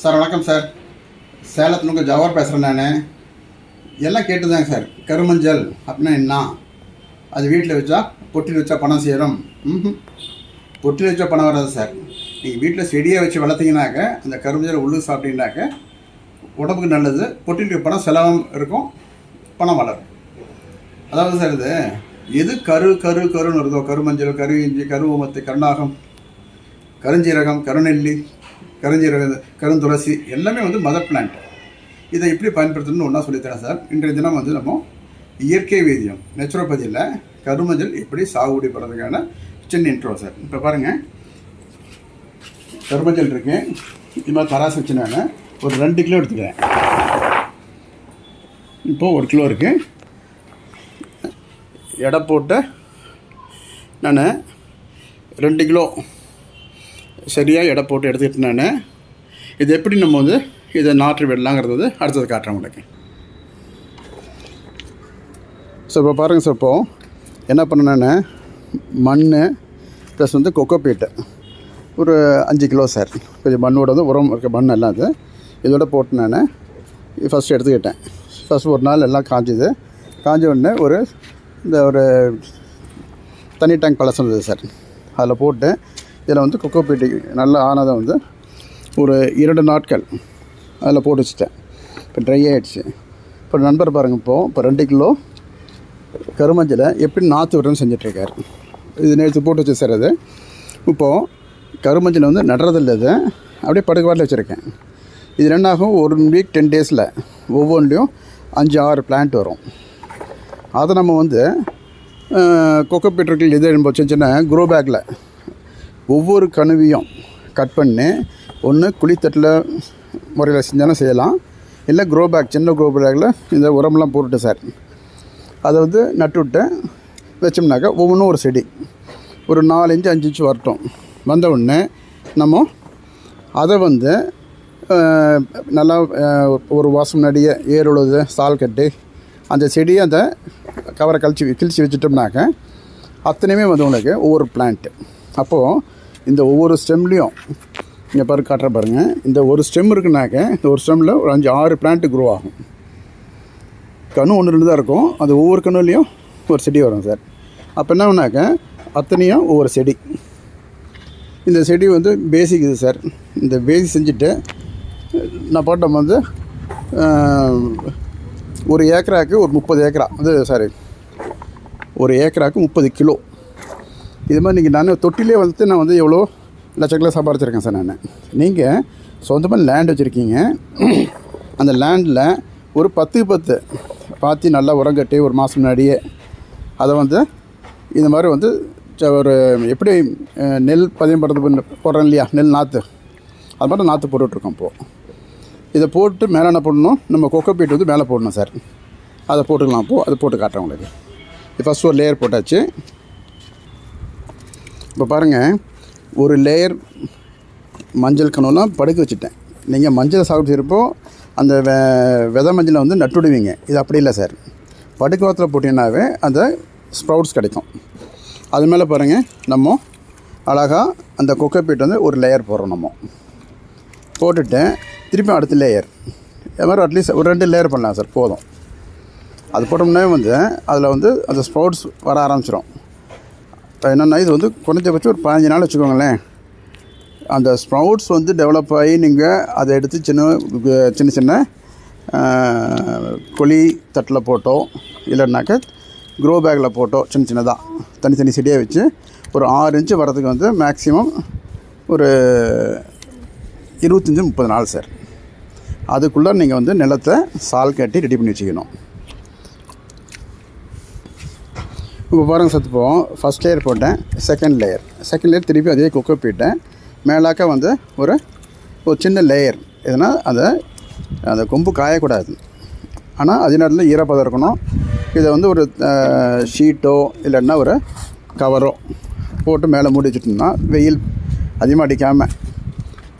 Sir வணக்கம் sir. சேலத்துலங்க Jawahar பேசுகிறேன் நான். எல்லாம் கேட்டுதாங்க சார். கருமஞ்சள் அப்படின்னா என்ன? அது வீட்டில் வச்சா பொட்டியில் வச்சா பணம் சேரும். ம் பொட்டியில் வச்சா பணம் வராது சார். நீங்கள் வீட்டில் செடியை வச்சு வளர்த்தீங்கன்னாக்க அந்த கருமஞ்சள் உள்ளு சாப்பிட்டீங்கனாக்க உடம்புக்கு நல்லது. பொட்டிலுக்கு பணம் செலவும் இருக்கும் பணம் வளரும். அதாவது சார் இது எது கரு கரு கருன்னு இருக்கோ கருமஞ்சள் கரு இஞ்சி கரு ஊமத்து கருணாகம் கருஞ்சீரகம் கருநெல்லி கருஞ்சீரக கருந்துளசி எல்லாமே வந்து மதர் பிளான்ட் இதை எப்படி பயன்படுத்தணும்னு ஒன்றா சொல்லித்தரேன் சார். இன்றைய தினம் வந்து நம்ம இயற்கை வேதியம் நேச்சுரோபதியில் கருமஞ்சள் எப்படி சாகுபடி பண்ணுறதுக்கான சின்ன இன்ட்ரோ சார். இப்போ பாருங்கள் கருமஞ்சள் இருக்கேன் இது மாதிரி தராசு வச்சு நான் ஒரு ரெண்டு கிலோ எடுத்துக்கிறேன். இப்போது ஒரு கிலோ இருக்குது எடை போட்டு நான் ரெண்டு கிலோ சரியாக எடை போட்டு எடுத்துக்கிட்டு நான் இது எப்படி நம்ம வந்து இதை நாற்று விடலாங்கிறது வந்து அடுத்தது காட்டுறேன் உங்களுக்கு. ஸோ இப்போ பாருங்கள் சார் இப்போது என்ன பண்ணேன் மண் ப்ளஸ் வந்து கொக்கோ பீட்டு ஒரு அஞ்சு கிலோ சார் கொஞ்சம் மண்ணோட வந்து உரம் இருக்க மண் எல்லாம் அது. இதோட போட்டு நான். ஃபஸ்ட்டு எடுத்துக்கிட்டேன். ஃபஸ்ட் ஒரு நாள் எல்லாம் காஞ்சிது. காஞ்ச உடனே ஒரு இந்த ஒரு தண்ணி டேங்க் பழசம் இருந்தது சார் அதில் போட்டு இதில் வந்து கொக்கோ பீட்டி நல்லா ஆனதை வந்து ஒரு இரண்டு நாட்கள் அதில் போட்டு வச்சுட்டேன். இப்போ ட்ரை ஆகிடுச்சு இப்போ நண்பர் பாருங்கள் இப்போது இப்போ ரெண்டு கிலோ கருமஞ்சளை எப்படி நாற்று விடுறேன்னு செஞ்சிட்ருக்காரு. இது நேற்று போட்டு வச்சு சார் அது இப்போது கருமஞ்சில் வந்து நடுறதில்ல இது. அப்படியே படுக்கவாட்டில் வச்சுருக்கேன். இது ரெண்டாகும் ஒரு வீக் டென் டேஸில் ஒவ்வொன்றிலையும் அஞ்சு ஆறு பிளான்ட் வரும். அதை நம்ம வந்து கொக்கோ பீட்டர்கள் எது நம்ம சின்ன சின்ன க்ரோ பேக்கில் ஒவ்வொரு கணுவியும் கட் பண்ணி. ஒன்று குழித்தட்டில் முறையில் செஞ்சாலும் செய்யலாம். இல்லை க்ரோ பேக் சின்ன க்ரோ பேக்கில் இந்த உரம்லாம் போட்டுட்டு சார். அதை வந்து நட்டு விட்டு வச்சோம்னாக்கா ஒவ்வொன்றும் ஒரு செடி. ஒரு நாலு இன்ச்சு அஞ்சு இன்ச்சு வரட்டும். வந்த உடனே நம்ம அதை வந்து நல்லா ஒரு வாசம் முன்னாடியே ஏர் உழுது சால் கட்டி அந்த செடியை அந்த கவரை கழிச்சு கிழிச்சு வச்சுட்டோம்னாக்க அத்தனையுமே வந்து உங்களுக்கு ஒவ்வொரு பிளான்ட்டு அப்போது இந்த ஒவ்வொரு ஸ்டெம்லேயும் இங்கே பாரு காட்டுற பாருங்கள் இந்த ஒரு ஸ்டெம் இருக்குனாக்க இந்த ஒரு ஸ்டெம்மில் ஒரு அஞ்சு ஆறு பிளான்ட்டு க்ரோ ஆகும். கணு ஒன்று ரெண்டு தான் இருக்கும். அது ஒவ்வொரு கணுலேயும் ஒரு செடி வரும் சார் அப்போ என்ன ஒன்றாக்க அத்தனையும் ஒவ்வொரு செடி. இந்த செடி வந்து பேசிக் இது சார் இந்த பேசிக் செஞ்சுட்டு நான் போட்டோம் வந்து ஒரு ஏக்கராக்கு ஒரு முப்பது ஏக்கரா. அது சாரி ஒரு ஏக்கராக்கு முப்பது கிலோ. இது மாதிரி நீங்கள் நான் தொட்டிலே வளர்த்து நான் வந்து எவ்வளோ லட்சக்கணக்கில் சம்பாரிச்சிருக்கேன் சார் நான். நீங்கள் சொந்தமாக லேண்ட் வச்சுருக்கீங்க. அந்த லேண்டில் ஒரு பத்து பத்து பாத்தி நல்லா உரம் கட்டி ஒரு மாதம் முன்னாடியே அதை வந்து இந்த மாதிரி வந்து ச- ஒரு எப்படி நெல் பதியம் படுறது போடுறோம் போடுறேன் இல்லையா? நெல் நாற்று அது மாதிரி நாற்று போட்டுட்ருக்கோம் இப்போது இதை போட்டு மேலே என்ன பண்ணணும்? நம்ம கொக்கோ பீட் வந்து மேலே போடணும் சார். அதை போட்டுக்கலாம் அப்போது அதை போட்டு காட்டுறேன் உங்களுக்கு. இது ஃபஸ்ட் ஒரு லேயர் போட்டாச்சு. இப்போ பாருங்கள் ஒரு லேயர் மஞ்சள் கணுலாம் படுக்க வச்சுட்டேன். நீங்கள் மஞ்சள் சாப்பிட்டு செய்கிறப்போ அந்த வெ விதை மஞ்சளை வந்து நட்டுடுவீங்க. இது அப்படி இல்லை சார் படுக்கவத்தில் போட்டிங்கன்னாவே அந்த ஸ்ப்ரவுட்ஸ் கிடைக்கும். அது மேலே பாருங்கள் நம்ம அழகாக அந்த கொக்கோ பீட் வந்து ஒரு லேயர் போடுறோம் நம்ம. போட்டுட்டு திருப்பி அடுத்த லேயர் அது மாதிரி அட்லீஸ்ட் ஒரு ரெண்டு லேயர் பண்ணலாம் சார் போதும். அது போட்டோம்னாவே வந்து அதில் வந்து அந்த ஸ்ப்ரவுட்ஸ் வர ஆரம்பிச்சிடும் என்னென்னா இது வந்து குறைஞ்சபட்சம் ஒரு பதினஞ்சு நாள் வச்சுக்கோங்களேன். அந்த ஸ்ப்ரவுட்ஸ் வந்து டெவலப் ஆகி நீங்கள் அதை எடுத்து சின்ன சின்ன சின்ன ஆஹ், தட்டில் போட்டோ இல்லைனாக்க க்ரோ பேக்கில் போட்டோ சின்ன சின்னதாக தனித்தனி செடியாக வச்சு ஒரு ஆறு இன்ச்சு வரதுக்கு வந்து மேக்ஸிமம் ஒரு இருபத்தஞ்சி முப்பது நாள் சார். அதுக்குள்ளே நீங்கள் வந்து நிலத்தை சால் கட்டி ரெடி பண்ணி வச்சுக்கணும். இப்போ பாருங்கள் சத்துப்போ ஃபஸ்ட் லேயர் போட்டேன். செகண்ட் லேயர் செகண்ட் லேயர் திருப்பி அதே குக்கை போயிட்டேன் மேலாக்க வந்து ஒரு ஒரு சின்ன லேயர் எதுனா அதை அந்த கொம்பு காயக்கூடாது. ஆனால் அதே நேரத்தில் ஈரப்பதம் இருக்கணும். இதை வந்து ஒரு ஷீட்டோ இல்லைன்னா ஒரு கவரோ போட்டு மேலே மூடி வச்சுட்டோம்னா வெயில் அதிகமாக அடிக்காமல்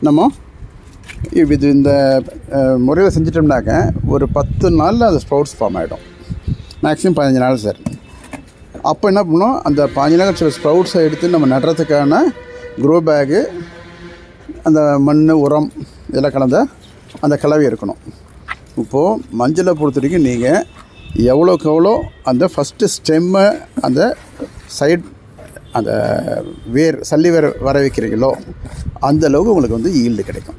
நம்ம இது இந்த முறையில் செஞ்சிட்டோம்னாக்க ஒரு பத்து நாளில் அந்த ஸ்ப்ரவுட்ஸ் ஃபார்ம் ஆகிடும் மேக்ஸிமம் பதினஞ்சு நாள் சார். அப்போ என்ன பண்ணோம்? அந்த பாஞ்சு சில ஸ்ப்ரவுட்ஸை எடுத்து நம்ம நடுறதுக்கான க்ரோ பேகு அந்த மண் உரம் இதெல்லாம் கலந்த அந்த கலவை இருக்கணும் இப்போது மஞ்சளை பொறுத்த வரைக்கும் நீங்கள் எவ்வளோக்கு எவ்வளோ அந்த ஃபஸ்ட்டு ஸ்டெம்மை அந்த சைட் அந்த வேர் சல்லி வேர் வர வைக்கிறீங்களோ அந்த அளவுக்கு உங்களுக்கு வந்து ஈல்டு கிடைக்கும்.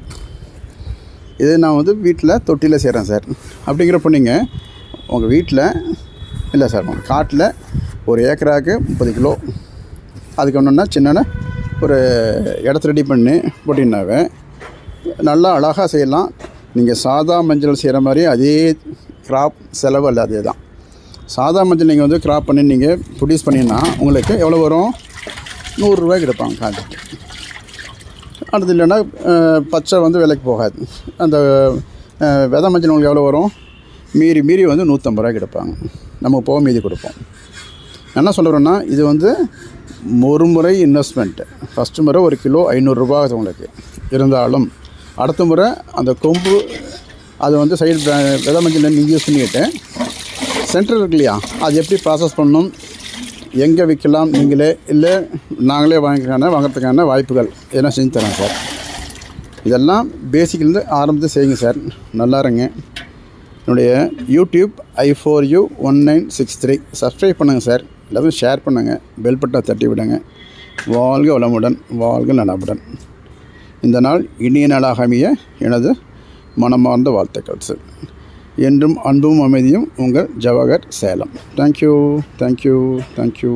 இது நான் வந்து வீட்டில் தொட்டியில் செய்கிறேன் சார். அப்படிங்கிறப்ப நீங்கள் உங்கள் வீட்டில் இல்லை சார் உங்கள் காட்டில் ஒரு ஏக்கராவுக்கு முப்பது கிலோ. அதுக்கு ஒன்றுன்னா சின்ன ஒரு இடத்த ரெடி பண்ணி போட்டிங்கனாவே நல்லா அழகாக செய்யலாம். நீங்கள் சாதா மஞ்சள் செய்கிற மாதிரி அதே கிராப் செலவு அல்ல அதே தான் சாதா மஞ்சள் நீங்கள் வந்து கிராப் பண்ணி நீங்கள் ப்ரொடியூஸ் பண்ணிங்கன்னா உங்களுக்கு எவ்வளோ வரும்? நூறுரூவா கிடைப்பாங்க காட்டுக்கு அடுத்து இல்லைன்னா பச்சை வந்து விலைக்கு போகாது. அந்த வெதை மஞ்சள் உங்களுக்கு எவ்வளோ வரும்? மீறி மீறி வந்து நூற்றம்பது ரூபா கிடைப்பாங்க நம்ம போக மீதி கொடுப்போம். என்ன சொல்கிறேன்னா இது வந்து ஒரு முறை இன்வெஸ்ட்மெண்ட்டு ஃபஸ்ட்டு முறை ஒரு கிலோ ஐநூறுரூபா ஆகுது உங்களுக்கு. இருந்தாலும் அடுத்த முறை அந்த கொம்பு அது வந்து சைடு விதை மஞ்சள் நீங்கள் யூஸ் பண்ணிக்கிட்டு சென்டர் இருக்கு இல்லையா அது எப்படி ப்ராசஸ் பண்ணணும் எங்கே விற்கலாம் நீங்களே இல்லை நாங்களே வாங்கிக்கான வாங்குறதுக்கான வாய்ப்புகள் இதெல்லாம் செஞ்சு தரேன் சார். இதெல்லாம் பேசிக்லேருந்து ஆரம்பித்து செய்யுங்க சார். நல்லா இருங்க. என்னுடைய YouTube I four U one nine six three subscribe பண்ணுங்கள் சார். எல்லாத்தையும் ஷேர் பண்ணுங்கள் பெல் பட்டனை தட்டி விடுங்க. வாழ்க வளமுடன் வாழ்க நலமுடன். இந்த நாள் இனிய நாளாக அமைய எனது மனமார்ந்த வாழ்த்துக்கள் சார் என்றும் அன்பும் அமைதியும் உங்கள் Jawahar Salem. Thank you thank you thank you